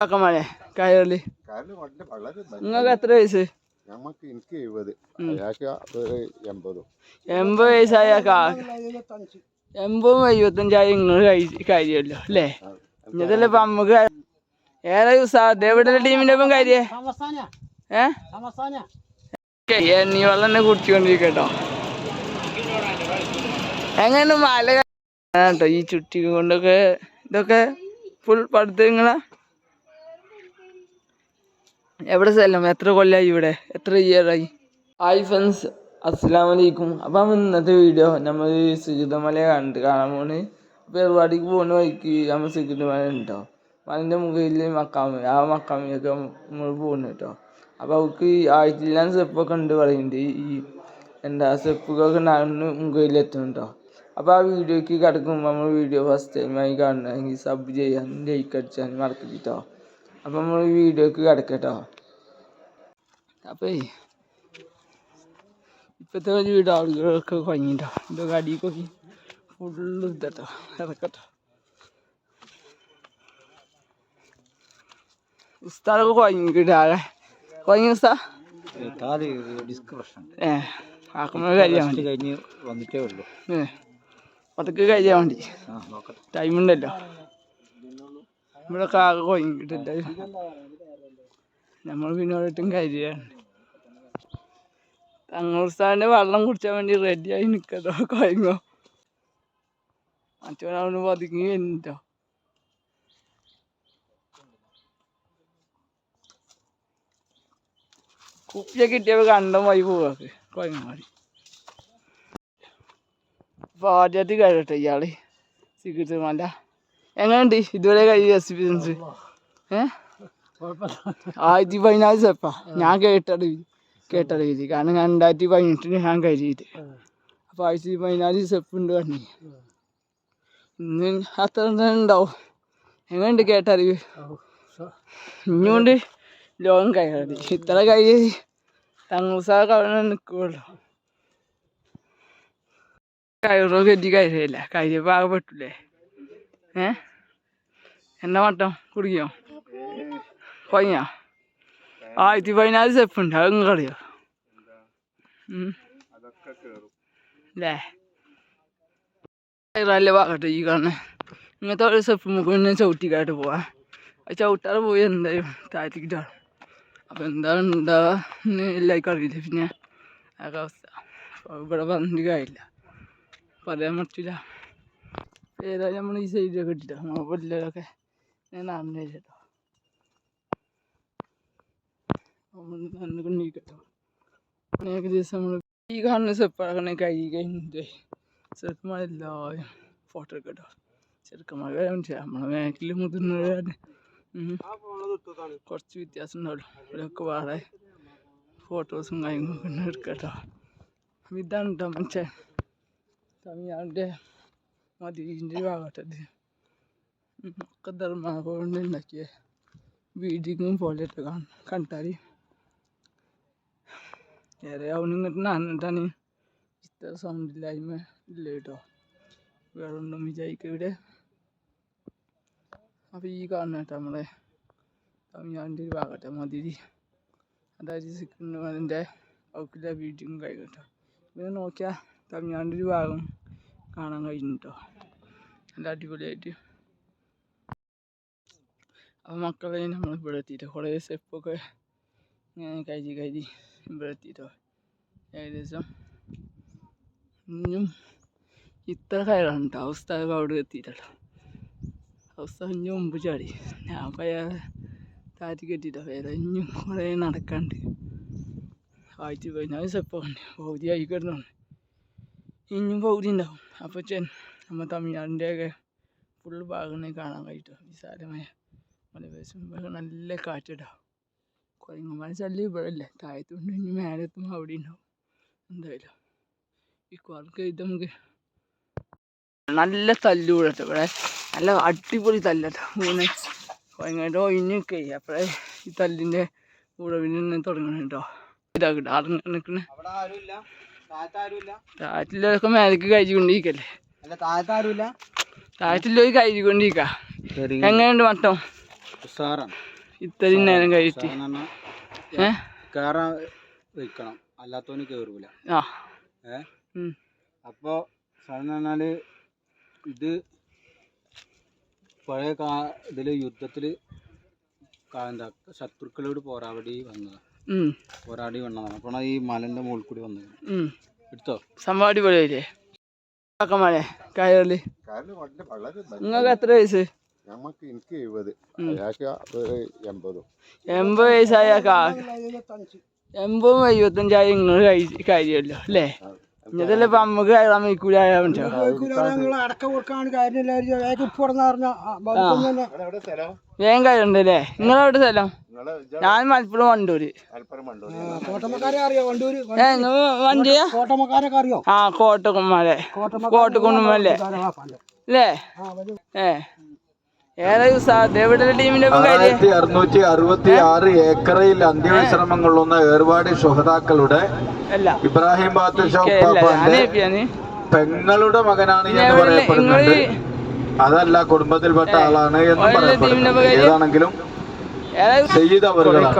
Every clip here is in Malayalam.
ആക്കമാനെ കയറൽ. നിങ്ങൾക്ക് എത്ര വയസ്സ്? ഞമ്മക്ക് എനിക്ക് എഴുപത്. അയാൾക്ക് എൺപതും. എൺപത് വയസ്സായ എൺപതും എഴുപത്തഞ്ചായ നിങ്ങൾ കാര്യമല്ലോ അല്ലേ? ഇപ്പൊ നമുക്ക് ഏറെ ദിവസം എവിടെ ടീമിന്റെ ഒപ്പം കാര്യേ ഏ? എണ്ണി വെള്ളം തന്നെ കുടിച്ചുകൊണ്ടിരിക്കട്ടോ എങ്ങനെ മല കേട്ടോ ഈ ചുറ്റി കൊണ്ടൊക്കെ ഇതൊക്കെ ഫുൾ പടുത്ത് നിങ്ങളാ എവിടെ സ്ഥലം എത്ര കൊല്ലായി ഇവിടെ? എത്ര ഇയറായി ഹായ് ഫ്രണ്ട്സ് അസ്സാം വലൈക്കും അപ്പം ഇന്നത്തെ വീഡിയോ നമ്മൾ സുജിതമല കണ്ട് കാണാൻ പോണ്. പരിപാടിക്ക് പോകുന്ന വഴിക്ക് നമ്മൾ സുജിതമല ഉണ്ടോ? മലന്റെ മുകളിൽ മക്കാമി. ആ മക്കാമിയൊക്കെ നമ്മൾ പോകുന്നു കേട്ടോ അപ്പോൾ അവർക്ക് ആയിട്ടില്ലാൻ സ്റ്റെപ്പൊക്കെ ഉണ്ട് പറയുന്നുണ്ട് ഈ എന്താ സ്റ്റെപ്പൊക്കെ നടന്ന് മുകളിൽ എത്തുന്നുണ്ടോ അപ്പോൾ ആ വീഡിയോക്ക് കിടക്കുമ്പോൾ നമ്മൾ വീഡിയോ ഫസ്റ്റ് ടൈമായി കാണണമെങ്കിൽ സബ് ചെയ്യാൻ ലൈക്ക് അടിച്ചാൽ മറക്കരുത് കേട്ടോ നമ്മൾ ഈ വീഡിയോക്ക് കിടക്കട്ടോ. അപ്പേ ഇപ്പോഴത്തെ ഒരു വീട് ആളുകളൊക്കെ കുഴങ്ങിട്ടോ കടി കൊക്കി ഫുള്ള് ഇതട്ടോ. ഇറക്കട്ടോ. ഉസ്താദൊക്കെ കുഴങ്ങിക്കിട്ട് ആകെ കുഴങ്ങി ഉസ്താ? ഏ ആക്കുമ്പോൾ കഴിയാൻ വേണ്ടി. കഴിഞ്ഞ് വന്നിട്ടേ ഉള്ളൂ. ഏ അതൊക്കെ കഴിയാൻ വേണ്ടി. ടൈമുണ്ടല്ലോ ഇവിടെ ആകെ കുഴങ്ങിക്കിട്ടില്ല നമ്മൾ പിന്നെ ഒരിട്ടും തങ്ങൾ ഉസ്താദിന്റെ വെള്ളം കുടിച്ചാൻ വേണ്ടി റെഡിയായി നിൽക്കട്ടോ കൊയങ്ങോ. മറ്റൊരാളോട് പതുങ്ങി വരുന്നുട്ടോ കുപ്പിയെ കിട്ടിയപ്പോൾ കണ്ടം വൈ പോവാക്ക് കൊയങ്ങാടി അപ്പോൾ ആദ്യമായിട്ട് കഴിയട്ടെ ഇയാൾ. സിഗരറ്റ് മല എങ്ങനെയുണ്ട്? ഇതുവരെ കഴിയ എക്സ്പീരിയൻസ് ഏ? ആയിരത്തി പതിനാല് സ്റ്റെപ്പാ ഞാൻ കേട്ടത് കേട്ടത് ഇത് കാരണം ഞാൻ രണ്ടായിരത്തി പതിനെട്ടിന് ഞാൻ കരുതിയിട്ട്. അപ്പോൾ ആയിരത്തി പതിനാല് സ്റ്റെപ്പ് ഉണ്ട് പറഞ്ഞു. ഇന്ന് അത്ര തന്നെ ഉണ്ടാവും. എങ്ങനെയുണ്ട് കേട്ടറിവ്? ഇനിയുണ്ട് ലോകം കയറി ഇത്ര കൈ തങ്ങൂസാ കവണ നിൽക്കുള്ളൂ കയറോ കെട്ടി കയറിയില്ല. കയറിയപ്പോൾ പാകപ്പെട്ടില്ലേ പെട്ടില്ലേ ഏ? എന്നാ വട്ടം? കുടിക്കോ കൊയ്യ ആയിരത്തി പതിനാല് സ്റ്റെപ്പ് ഉണ്ട്. അത് കളിയോ? അല്ലേ ഭാഗട്ടെ ഈ കാണുന്നത് ഇങ്ങനത്തെ ഒരു സ്റ്റെപ്പ് പിന്നെ ചവിട്ടിക്കായിട്ട് പോവാ. അത് ചവിട്ടാറ് പോയി എന്തായാലും താഴ്ത്തിക്കിട്ടാണ് അപ്പോൾ എന്താണ് ഉണ്ടാവുക എല്ലാവർക്കും അറിയില്ല പിന്നെ? ആ അവസ്ഥ. ഇവിടെ പറഞ്ഞിട്ട് കാര്യമില്ല. പറയാൻ പറ്റില്ല ഏതായാലും നമ്മൾ ഈ സൈഡിലൊക്കെ ഇട്ടിട്ടോ. പിള്ളേരൊക്കെ ഞാൻ നടന്നു കേട്ടോ നമ്മൾ നടന്നുകൊണ്ടിരിക്കട്ടോ ഏകദേശം നമ്മൾ ഈ കാണുന്ന സെപ്പാക്കണേ കൈ കഴിഞ്ഞിട്ട് ചെറുക്കന്മാരെല്ലാവരും ഫോട്ടോ എടുക്കട്ടോ. മനസ്സിലായി നമ്മളെ ബാക്കിൽ മുതിർന്നവരാണ്. കുറച്ച് വ്യത്യാസം ഉണ്ടാവുള്ളൂ. ഇവരൊക്കെ വേറെ ഫോട്ടോസും കാര്യങ്ങളൊക്കെ എടുക്കട്ടോ. ഇതാണ് കേട്ടോ മനുഷ്യൻ. തമിഴ്നാടിന്റെ മതിലിന്റെ ഭാഗത്തത് ഒക്കെ ധർമാകൊണ്ട് ഉണ്ടാക്കിയ ബീഡിങ്ങും പോലെ കണ്ടാൽ ഏറെ അവനും ഇങ്ങോട്ട് നന്നിട്ടാണ് ഇത്ര സൗണ്ട് ഇല്ലായ്മ ഇല്ല കേട്ടോ വേറെ ഒന്നും വിചാരിക്കുക ഇവിടെ അപ്പോൾ ഈ കാണുന്ന കേട്ടോ നമ്മളെ തമിഴ്നാടിന്റെ ഒരു ഭാഗത്തെ മതിരി അതായത് സിക്കിമിന്റെ ഔക്കിലെ ബീഡിങ്ങും കഴിയും കേട്ടോ പിന്നെ നോക്കിയാൽ തമിഴ്നാടിന്റെ ഒരു ഭാഗം കാണാൻ കഴിഞ്ഞു കേട്ടോ നല്ല അടിപൊളിയായിട്ട്. അപ്പോൾ മക്കളെ നമ്മൾ ഇവിടെ എത്തിയിട്ട് കുറേ സ്റ്റെപ്പൊക്കെ ഇങ്ങനെ കരുതി കരുതി ഇവിടെ എത്തിയിട്ടോ ഏകദേശം. ഇനിയും ഇത്ര കയറാണ് കേട്ടോ അവസ്ഥ അവിടെ എത്തിയിട്ടല്ലോ അവസ്ഥ ഇനി മുമ്പ് ചാടി. ഞാൻ പയ താറ്റി കെട്ടിട്ടോ. വേറെ ഇനിയും കുറേ നടക്കാണ്ട്. ആയിരത്തി പതിനാല് ഉണ്ട് പകുതി ആയി കിടന്നുണ്ട്. ഇനിയും പകുതി ഉണ്ടാവും. അപ്പോൾ ചെ നമ്മൾ തമിഴ്നാടിന്റെയൊക്കെ ഫുൾ ഭാഗങ്ങൾ കാണാൻ കഴിയും വിശാലമായ മലപ്രദേശം ഇവിടെ നല്ല കാറ്റുണ്ടാവും കുരങ്ങന്മാരെ ശല്യം ഇവിടെ താഴത്തു താഴത്തുകൊണ്ട് ഇനി മേലെ എത്തുമ്പോൾ അവിടെ ഉണ്ടാവും. എന്തായാലും ഈ കുറക്ക് ഇത് നമുക്ക് നല്ല തല്ലൂടട്ടോ ഇവിടെ. നല്ല അടിപൊളി തല്ലട്ടോ മൂന്ന് കുരങ്ങായിട്ട് ഒഴിഞ്ഞൊക്കെ. അപ്പോഴേ ഈ തല്ലിന്റെ കൂടെ പിന്നെ തുടങ്ങണുണ്ടോ? കേട്ടോ ഇതാക്കട്ടെ അറിഞ്ഞ നിൽക്കണേ താറ്റിലൊക്കെ മേലേക്ക് കഴിച്ചുകൊണ്ടിരിക്കല്ലേ അല്ല താഴത്ത് ആരുമില്ല താഴത്തിലൊരു കഴിച്ചുകൊണ്ടിരിക്ക എങ്ങനെയുണ്ട് മട്ടം ഉസാറാണ് ഇത്രയും നേരം കഴിച്ചിട്ട് കയറാൻ വെക്കണം അല്ലാത്തവന് കയറൂല ആ. ഏ. അപ്പോൾ സാധനം പറഞ്ഞാൽ ഇത് പഴയ കാ ഇതിൽ യുദ്ധത്തിൽ എന്താ ശത്രുക്കളോട് പോരാടി വന്നതാണ് പോരാടി വന്നതാണ്. അപ്പോൾ ഈ മലന്റെ മുകളിൽ കൂടി വന്നത് എടുത്തോ? സംഭവം അടിപൊളിയായില്ലേ? മഴ കയറൽ. നിങ്ങൾക്ക് എത്ര വയസ്സ്? നമുക്ക് എനിക്ക് എഴുപത്. എൺപതും. എൺപത് വയസ്സായ എൺപതും എഴുപത്തഞ്ചായ നിങ്ങൾ കാര്യമല്ലോ അല്ലേ? ഇതല്ലേ ഇപ്പൊ അമ്മയ്ക്ക് കയറാൻ വേഗം പറഞ്ഞ എവിടെ സ്ഥലം? നിങ്ങളെവിടെ ഞാൻ മലപ്പുറം വണ്ടൂര്. വണ്ടിയാ? കോട്ടമക്കാരൊക്കെ അറിയോ? ആ കോട്ടക്കുമ്മല്ലേ കോട്ടക്കുന്നുമല്ലേ അല്ലേ? ഏ. ആയിരത്തി അറുന്നൂറ്റി അറുപത്തി ആറ് ഏക്കറയിൽ അന്ത്യവിശ്രമം കൊള്ളുന്ന ഏർവാടി സുഹതാക്കളുടെ ഇബ്രാഹിം അല്ല. പെങ്ങളുടെ മകനാണ് എന്ന് പറയപ്പെടുന്നുണ്ട് അതല്ല കുടുംബത്തിൽപ്പെട്ട ആളാണ് എന്ന് പറയപ്പെടുന്നത്. ഏതാണെങ്കിലും സയ്യിദ് അവറുകളാണ്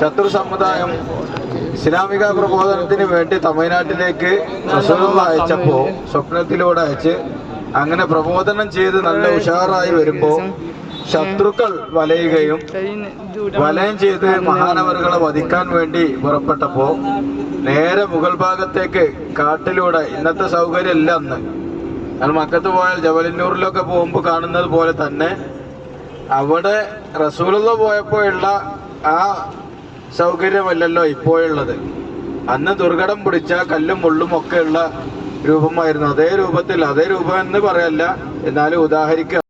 ശത്രു സമുദായം ഇസ്ലാമിക പ്രബോധനത്തിന് വേണ്ടി തമിഴ്നാട്ടിലേക്ക് റസൂലുള്ള അയച്ചപ്പോ സ്വപ്നത്തിലൂടെ അയച്ച് അങ്ങനെ പ്രബോധനം ചെയ്ത് നല്ല ഉഷാറായി വരുമ്പോ ശത്രുക്കൾ വലയുകയും വലയം ചെയ്ത് മഹാനവറുകളെ വധിക്കാൻ വേണ്ടി പുറപ്പെട്ടപ്പോ നേരെ മുകൾ ഭാഗത്തേക്ക് കാട്ടിലൂടെ ഇന്നത്തെ സൗകര്യം ഇല്ല അന്ന്. കാരണം മക്കത്ത് പോയാൽ ജബലിന്നൂറിലൊക്കെ പോകുമ്പോൾ കാണുന്നത് പോലെ തന്നെ അവിടെ റസൂലുള്ള പോയപ്പോഴുള്ള ആ സൗകര്യമല്ലല്ലോ ഇപ്പോഴുള്ളത്. അന്ന് ദുർഘടം പിടിച്ച കല്ലും മുള്ളും ഒക്കെയുള്ള രൂപമായിരുന്നു. അതേ രൂപത്തിൽ അതേ രൂപം എന്ന് പറയല്ല. എന്നാലും ഉദാഹരിക്കുക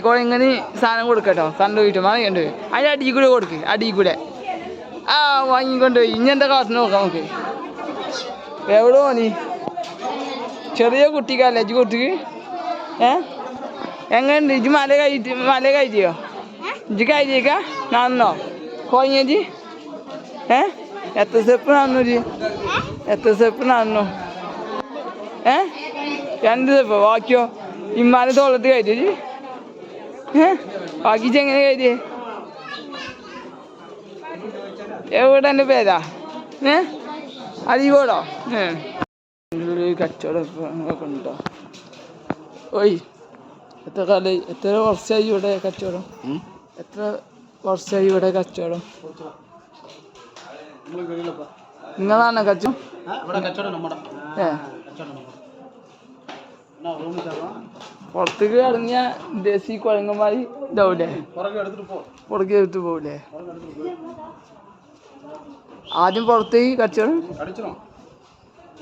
കോഴിങ്ങനെ സാധനം കൊടുക്കട്ടോ. കണ്ടുപോയിട്ട് വാങ്ങിക്കൊണ്ട് അതിന്റെ അടി കൂടെ കൊടുക്ക് അടി കൂടെ. ആ വാങ്ങിക്കൊണ്ട് ഇനി എന്റെ കാശ് നോക്കാം നമുക്ക്. എവിടെ പോനി ചെറിയ കുട്ടിക്കല്ലേ ഇജ്ജ് കുട്ടിക്ക് ഏ? എങ്ങനെയുണ്ട്? ഇജ്ജ് മല കയറ്റി മല കയറ്റിയോ? ഇജ്ജ് കയറ്റിയേക്ക? നന്നോ? കോഴിഞ്ഞി ഏ? എത്ര സ്റ്റെപ്പ് നന്നു ജി എത്ര സ്റ്റെപ്പ് നന്നു? ഏ? രണ്ട് സ്റ്റെപ്പ് ബാക്കിയോ? ഇമ്മാനെ തോളത്ത് കയറ്റി ബാക്കി എങ്ങനെ കയറ്റിയേ എവിടെ എന്റെ പേരാ? ഏ? അരികോടോ ഏ. കച്ചവടം ഒക്കെ ഉണ്ടോ? ഓയ് എത്ര കാലം എത്ര വർഷമായി ഇവിടെ കച്ചവടം? എത്ര വർഷമായി ഇവിടെ കച്ചവടം? നിങ്ങളാണ് കച്ചവടം? ഏ. പുറത്തേക്ക് ഇറങ്ങിയ ദേശീയ കുഴങ്ങന്മാര് ഇതാവൂലേ? പുറകെ എടുത്തു പോകൂലേ ആദ്യം പുറത്തേക്ക് കച്ചവടം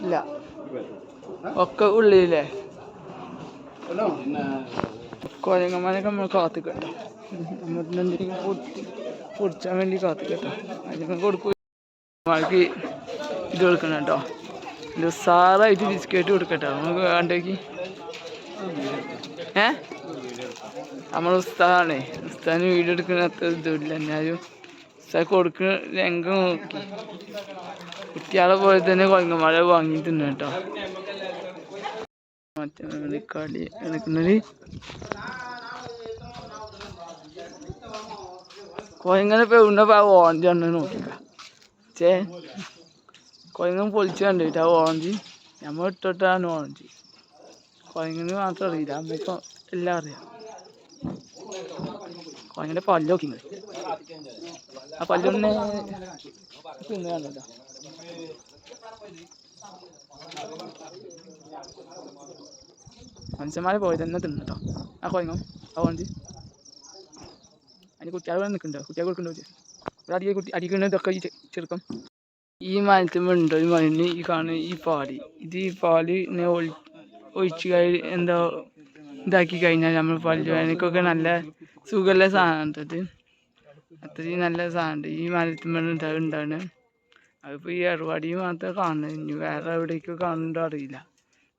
ഇല്ല. ഒക്കെ ഉള്ളിലേ? കുഴങ്ങന്മാരൊക്കെ നമ്മൾ കാത്തിക്കട്ടോ. നമ്മൾ പൊടിച്ചാൻ വേണ്ടി കാത്തിക്കട്ടോ. അതിനൊക്കെ കൊടുക്കും. മഴക്ക് ഇത് കൊടുക്കണം കേട്ടോ. ഇത് സാറായിട്ട് ബിസ്ക്കറ്റ് കൊടുക്കട്ടോ. നമുക്ക് വേണ്ടേക്ക് ഏ? നമ്മൾ ഉസ്താദാണേ. ഉസ്താദിന് വീഡിയോ എടുക്കുന്ന അത്ര ഇതുമില്ല. എന്നാലും ഉസ്താദ് കൊടുക്കുന്ന രംഗം നോക്കി. കുട്ടികളെ പോലെ തന്നെ കുരങ്ങന്മാരെ വാങ്ങി തിന്നു കേട്ടോ. മറ്റേ കളി എടുക്കുന്നത് കൊയങ്ങനെ പെണ്ണ ഓറഞ്ച് ആണ് നോക്കിക്ക കൊയങ്ങൻ പൊളിച്ച് കണ്ടിട്ട് ആ ഓറഞ്ച് നമ്മൾ ഇട്ടിട്ടാണ് ഓറഞ്ച് കൊയങ്ങിന് മാത്രം അറിയില്ല. അമ്മയ്ക്ക് എല്ലാം അറിയാം. കൊയങ്ങിന്റെ പല്ല് നോക്കി ആ പല്ലൊന്ന് തിന്നു കണ്ടല്ലോ മനുഷ്യന്മാരെ പോയി തന്നെ തിന്നട്ടോ. ആ കൊയങ്ങോ ആ കോണ്ടി അതിന് കുട്ടികൾ നിൽക്കുന്നുണ്ടോ. കുട്ടികൾ കൊടുക്കണ്ടോ ഇവിടെ അടിയെ കുട്ടി അടിക്കുന്ന ഇതൊക്കെ ഈ ചെറുക്കം. ഈ മരത്തുമുണ്ട് ഈ മരുന്ന് ഈ കാണുന്ന ഈ പാൽ. ഇത് ഈ പാൽ ഇങ്ങനെ ഒളി ഒഴിച്ച് കഴി എന്തോ ഇതാക്കി കഴിഞ്ഞാൽ നമ്മൾ പല്ലുവേദനക്കൊക്കെ നല്ല സുഖമുള്ള സാധനം അത്. അത്രയും നല്ല സാധനമുണ്ട്. ഈ മരത്തുമ്മ ഉണ്ടാണ് അതിപ്പോൾ ഈ ഏർവാടി മാത്രമേ കാണുന്നത്. ഇനി വേറെ എവിടേക്കോ കാണുന്നുണ്ടോ അറിയില്ല.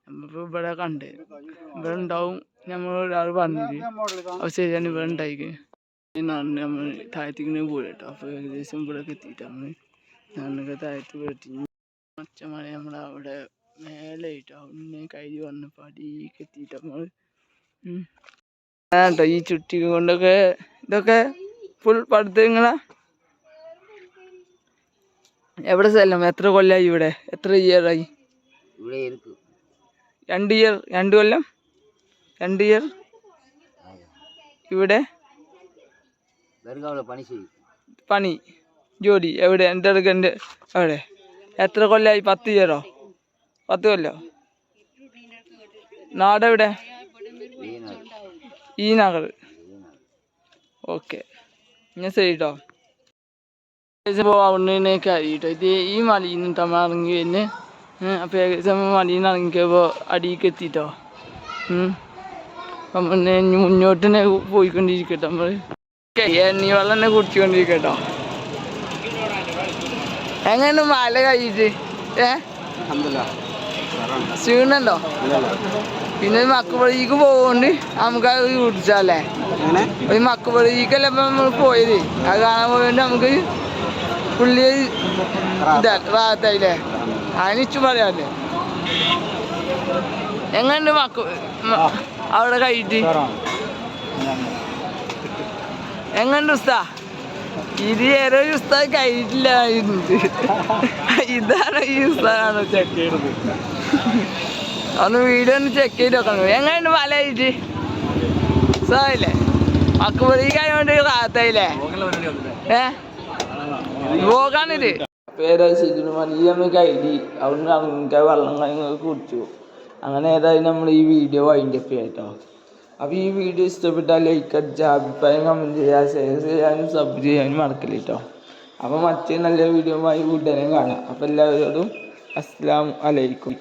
നമ്മളിപ്പോൾ ഇവിടെ കണ്ട്. ഇവിടെ ഉണ്ടാവും നമ്മൾ ഒരാൾ പറഞ്ഞിട്ട് അപ്പോൾ ശരിയാണ് ഇവിടെ ഉണ്ടായിക്ക്. നടന്ന് നമ്മൾ താഴത്തേക്കിങ്ങനെ പോയി കേട്ടോ അപ്പോൾ ഏകദേശം ഇവിടെയൊക്കെ എത്തിയിട്ട് നമ്മൾ ഞാനൊക്കെ താഴത്ത് പോയിട്ട് മച്ചമല നമ്മൾ മേലായിട്ട് അവിടുന്ന് കൈ വന്നപ്പോൾ അടിയിലേക്ക് എത്തിയിട്ട് നമ്മൾ കേട്ടോ ഈ ചുറ്റി കൊണ്ടൊക്കെ ഇതൊക്കെ ഫുൾ പടുത്ത് നിങ്ങളാ എവിടെ സ്ഥലം? എത്ര കൊല്ലായി ഇവിടെ? എത്ര ഇയറായി രണ്ട് ഇയർ രണ്ട് കൊല്ലം? രണ്ട് ഇയർ ഇവിടെ? പണി ജോലി എവിടെ? എന്റെ അടുക്കന്റെ അവിടെ. എത്ര കൊല്ലായി? പത്ത് ഇയറോ പത്ത് കൊല്ലോ നാടെവിടെ? ഈ നഗർ ഓക്കെ. ഞാൻ ശരി കേട്ടോ ഏകദേശം അവിടുന്നേക്ക് അറിയിട്ടോ ഇത് ഈ മലയിൽ നിന്ന് നമ്മൾ ഇറങ്ങി വരുന്നു. അപ്പോൾ ഏകദേശം മലയിൽ നിന്ന് ഇറങ്ങിക്കപ്പോൾ അടിയിലേക്ക് എത്തിട്ടോ. അപ്പം പിന്നെ മുന്നോട്ട് തന്നെ പോയിക്കൊണ്ടിരിക്കട്ടോ നമ്മൾ എണ്ണി വെള്ളം തന്നെ കുടിച്ചുകൊണ്ടിരിക്കട്ടോ. എങ്ങനെ മല കഴിയിട്ട് ഏ? ക്ഷീണുണ്ടോ പിന്നെ ഒരു മക്കുപടിക്ക് പോകുകൊണ്ട് നമുക്ക് അത് കുടിച്ചാലേ ഒരു മക്കുപടിക്കല്ല ഇപ്പൊ നമ്മൾ പോയത്? അത് കാണാൻ പോയോണ്ട് നമുക്ക് പുള്ളി ഭാഗത്തായില്ലേ റാത്തായില്ലേ? അതിനിച്ചു പറയാല്ലേ? എങ്ങനെയുണ്ട് മക്കു അവിടെ കഴിയിട്ട് എങ്ങനെയുണ്ട് ഉസ്താ? ഇത് ഏറെ ഉസ്താദ് കഴിഞ്ഞിട്ടില്ല ഇരുന്നിട്ട് ഇതാണ് ഈ ഉസ്താദാണോ ചെക്ക് ചെയ്തത് ഒന്ന് വീഡിയോ ഒന്ന് ചെക്ക് ചെയ്ത് നോക്കണം. എങ്ങനെയുണ്ട് മല കഴിച്ച് ഉസ്താദില്ലേ? മക്കുപടിക്കായോണ്ട് കാത്തയില്ലേ ഏ? പോകാനിത് പേരാ സിജുന് മലിയാണ് കൈലി അവിടുന്ന് ഇറങ്ങിക്ക വെള്ളം കാര്യങ്ങൾ കുടിച്ചു. അങ്ങനെ ഏതായാലും നമ്മൾ ഈ വീഡിയോ വൈൻഡ് അപ്പ് ചെയ്യാം കേട്ടോ അപ്പോൾ ഈ വീഡിയോ ഇഷ്ടപ്പെട്ടാൽ ലൈക്ക് അടിച്ചാൽ അഭിപ്രായം കമന്റ് ചെയ്യുക ഷെയർ ചെയ്യാനും സബ് ചെയ്യാനും മറക്കില്ല കേട്ടോ അപ്പോൾ മറ്റേ നല്ല വീഡിയോ ആയി ഉടനെ കാണാം. അപ്പോൾ എല്ലാവരോടും അസ്സാം വലൈക്കും